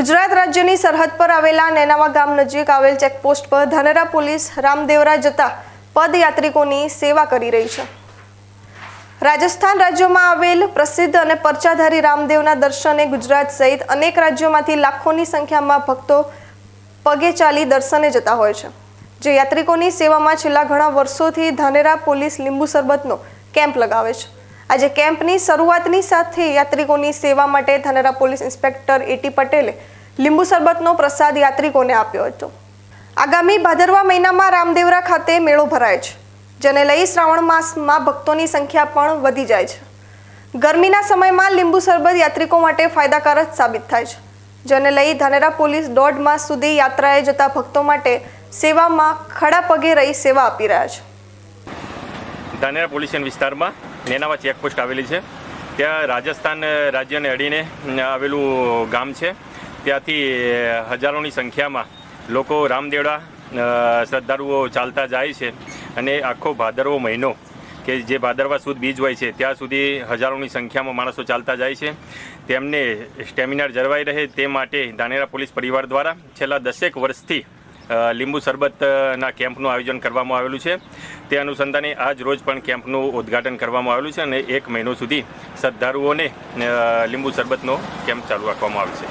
ગુજરાત રાજ્યની સરહદ પર આવેલા નેનાવા ગામ નજીક આવેલ ચેકપોસ્ટ પર ધાનેરા પોલીસ રામદેવરા જતા પદયાત્રિકોની સેવા કરી રહી છે. રાજસ્થાન રાજ્યમાં આવેલ પ્રસિદ્ધ અને પરચાધારી રામદેવના દર્શને ગુજરાત સહિત અનેક રાજ્યોમાંથી લાખોની સંખ્યામાં ભક્તો પગે ચાલી દર્શને જતા હોય છે. જે યાત્રિકોની સેવામાં છેલ્લા ઘણા વર્ષોથી ધાનેરા પોલીસ લીંબુ શરબતનો કેમ્પ લગાવે છે. આજે કેમ્પની શરૂઆતની સાથે યાત્રિકોની સેવા માટે ધનરા પોલીસ ઇન્સ્પેક્ટર એટી પટેલે લીંબુ શરબતનો પ્રસાદ યાત્રિકોને આપ્યો હતો. આગામી ભાદરવા મહિનામાં રામદેવરા ખાતે મેળો ભરાય છે, જેને લઈ શ્રાવણ માસમાં ભક્તોની સંખ્યા પણ વધી જાય છે. ગરમીના સમયમાં લીંબુ શરબત યાત્રિકો માટે ફાયદાકારક સાબિત થાય છે, જેને લઈ ધાનેરા પોલીસ દોઢ માસ સુધી યાત્રાએ જતા ભક્તો માટે સેવામાં ખડા પગે રહી સેવા આપી રહ્યા છે. ધાનેરા પોલીસ વિસ્તારમાં નેનાવા ચેકપોસ્ટ આવેલી છે. ત્યાં રાજસ્થાન રાજ્યને અડીને આવેલું ગામ છે. ત્યાંથી હજારોની સંખ્યામાં લોકો રામદેવડા શ્રદ્ધાળુઓ ચાલતા જાય છે અને આખો ભાદરવો મહિનો કે જે ભાદરવા સુદ બીજ હોય છે, ત્યાં સુધી હજારોની સંખ્યામાં માણસો ચાલતા જાય છે. તેમને સ્ટેમિનાર જળવાઈ રહે તે માટે ધાનેરા પોલીસ પરિવાર દ્વારા છેલ્લા દસેક વર્ષથી લીંબુ શરબતના કેમ્પનું આયોજન કરવામાં આવેલું છે. તે અનુસંધાને આજ રોજ પણ કેમ્પનું ઉદ્ઘાટન કરવામાં આવેલું છે અને એક મહિનો સુધી શ્રદ્ધાળુઓને લીંબુ શરબતનો કેમ્પ ચાલુ રાખવામાં આવે છે.